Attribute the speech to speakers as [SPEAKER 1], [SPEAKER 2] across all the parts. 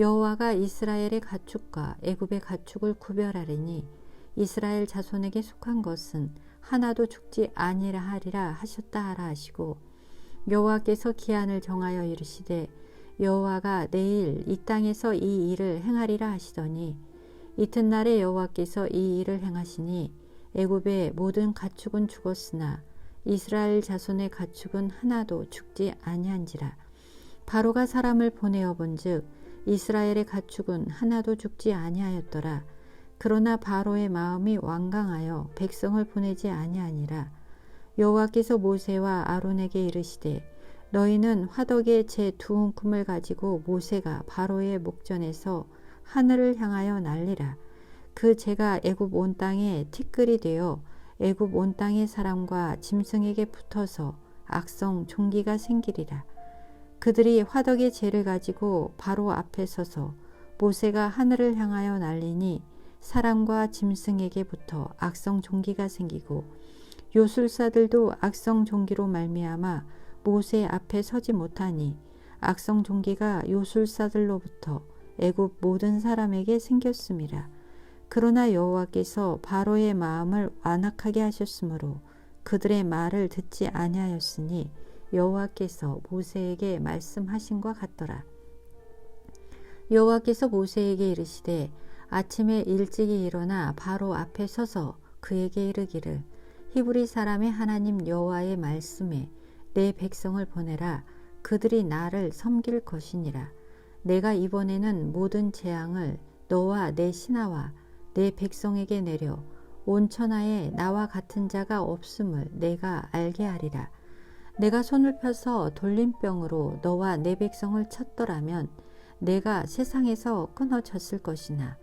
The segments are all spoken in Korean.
[SPEAKER 1] 여호와가 이스라엘의 가축과 애굽의 가축을 구별하리니 이스라엘 자손에게 속한 것은 하나도 죽지 아니라 하리라 하셨다 하라 하시고 여호와께서 기한을 정하여 이르시되 여호와가 내일 이 땅에서 이 일을 행하리라 하시더니 이튿날에 여호와께서 이 일을 행하시니 애굽의 모든 가축은 죽었으나 이스라엘 자손의 가축은 하나도 죽지 아니한지라 바로가 사람을 보내어 본즉 이스라엘의 가축은 하나도 죽지 아니하였더라. 그러나 바로의 마음이 완강하여 백성을 보내지 아니하니라. 여호와께서 모세와 아론에게 이르시되 너희는 화덕에 제 두 움큼을 가지고 모세가 바로의 목전에서 하늘을 향하여 날리라. 그 제가 애굽 온 땅에 티끌이 되어 애굽 온 땅의 사람과 짐승에게 붙어서 악성 종기가 생기리라 그들이 화덕의 재를 가지고 바로 앞에 서서 모세가 하늘을 향하여 날리니 사람과 짐승에게 붙어 악성 종기가 생기고 요술사들도 악성 종기로 말미암아 모세 앞에 서지 못하니 악성 종기가 요술사들로부터 애굽 모든 사람에게 생겼음이라. 그러나 여호와께서 바로의 마음을 완악하게 하셨으므로 그들의 말을 듣지 아니하였으니 여호와께서 모세에게 말씀하신 것 같더라. 여호와께서 모세에게 이르시되 아침에 일찍이 일어나 바로 앞에 서서 그에게 이르기를 히브리 사람의 하나님 여호와의 말씀에 내 백성을 보내라. 그들이 나를 섬길 것이니라. 내가 이번에는 모든 재앙을 너와 내 신하와 내 백성에게 내려 온 천하에 나와 같은 자가 없음을 내가 알게 하리라 내가 손을 펴서 돌림병으로 너와 내 백성을 쳤더라면 내가 세상에서 끊어졌을 것이나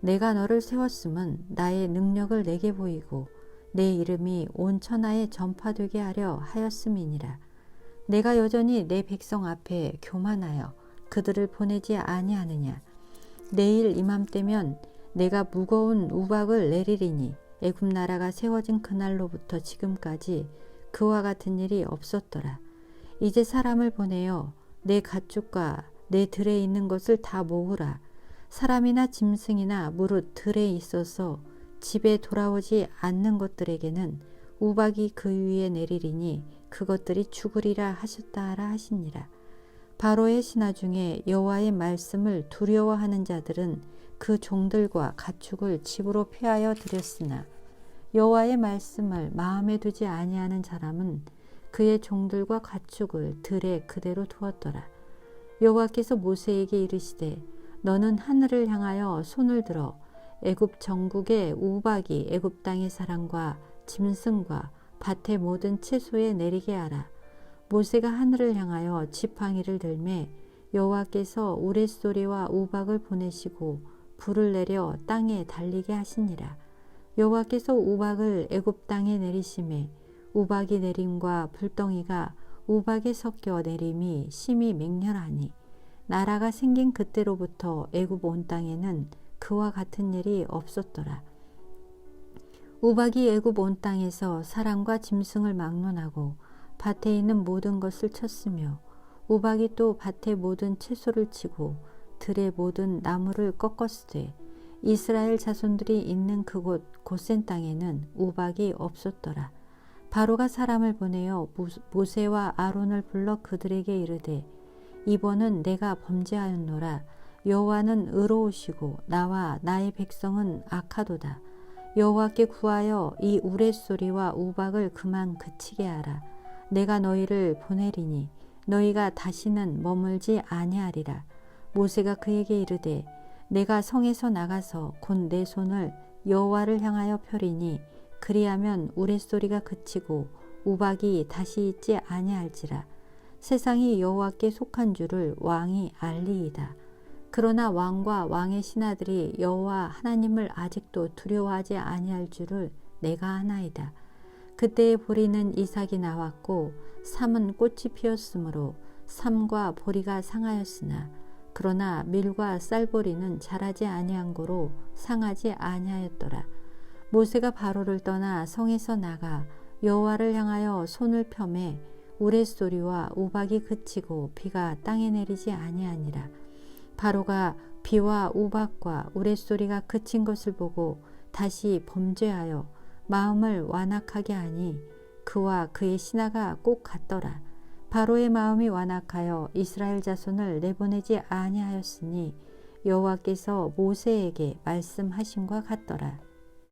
[SPEAKER 1] 내가 너를 세웠음은 나의 능력을 내게 보이고 내 이름이 온 천하에 전파되게 하려 하였음이니라. 내가 여전히 내 백성 앞에 교만하여 그들을 보내지 아니하느냐. 내일 이맘때면 내가 무거운 우박을 내리리니 애굽 나라가 세워진 그날로부터 지금까지 그와 같은 일이 없었더라. 이제 사람을 보내어 내 가축과 내 들에 있는 것을 다 모으라. 사람이나 짐승이나 무릇 들에 있어서 집에 돌아오지 않는 것들에게는 우박이 그 위에 내리리니 그것들이 죽으리라 하셨다라 하시니라. 바로의 신하 중에 여호와의 말씀을 두려워하는 자들은 그 종들과 가축을 집으로 피하여 드렸으나 여호와의 말씀을 마음에 두지 아니하는 사람은 그의 종들과 가축을 들에 그대로 두었더라. 여호와께서 모세에게 이르시되 너는 하늘을 향하여 손을 들어 애굽 전국의 우박이 애굽 땅의 사람과 짐승과 밭의 모든 채소에 내리게 하라. 모세가 하늘을 향하여 지팡이를 들매 여호와께서 우레소리와 우박을 보내시고 불을 내려 땅에 달리게 하시니라. 여호와께서 우박을 애굽 땅에 내리심에 우박이 내림과 불덩이가 우박에 섞여 내림이 심히 맹렬하니 나라가 생긴 그때로부터 애굽 온 땅에는 그와 같은 일이 없었더라. 우박이 애굽 온 땅에서 사람과 짐승을 막론하고 밭에 있는 모든 것을 쳤으며 우박이 또 밭의 모든 채소를 치고 들의 모든 나무를 꺾었으되 이스라엘 자손들이 있는 그곳 고센 땅에는 우박이 없었더라. 바로가 사람을 보내어 모세와 아론을 불러 그들에게 이르되 이번은 내가 범죄하였노라 여호와는 의로우시고 나와 나의 백성은 악하도다. 여호와께 구하여 이 우레소리와 우박을 그만 그치게 하라. 내가 너희를 보내리니 너희가 다시는 머물지 아니하리라. 모세가 그에게 이르되 내가 성에서 나가서 곧 내 손을 여호와를 향하여 펴리니 그리하면 우레소리가 그치고 우박이 다시 있지 아니할지라. 세상이 여호와께 속한 줄을 왕이 알리이다. 그러나 왕과 왕의 신하들이 여호와 하나님을 아직도 두려워하지 아니할 줄을 내가 아나이다. 그때의 보리는 이삭이 나왔고 삼은 꽃이 피었으므로 삼과 보리가 상하였으나 그러나 밀과 쌀보리는 자라지 아니한 고로 상하지 아니하였더라. 모세가 바로를 떠나 성에서 나가 여호와를 향하여 손을 펴매 우레소리와 우박이 그치고 비가 땅에 내리지 아니하니라. 바로가 비와 우박과 우레소리가 그친 것을 보고 다시 범죄하여 마음을 완악하게 하니 그와 그의 신하가 꼭 같더라. 바로의 마음이 완악하여 이스라엘 자손을 내보내지 아니하였으니 여호와께서 모세에게 말씀하신과 같더라.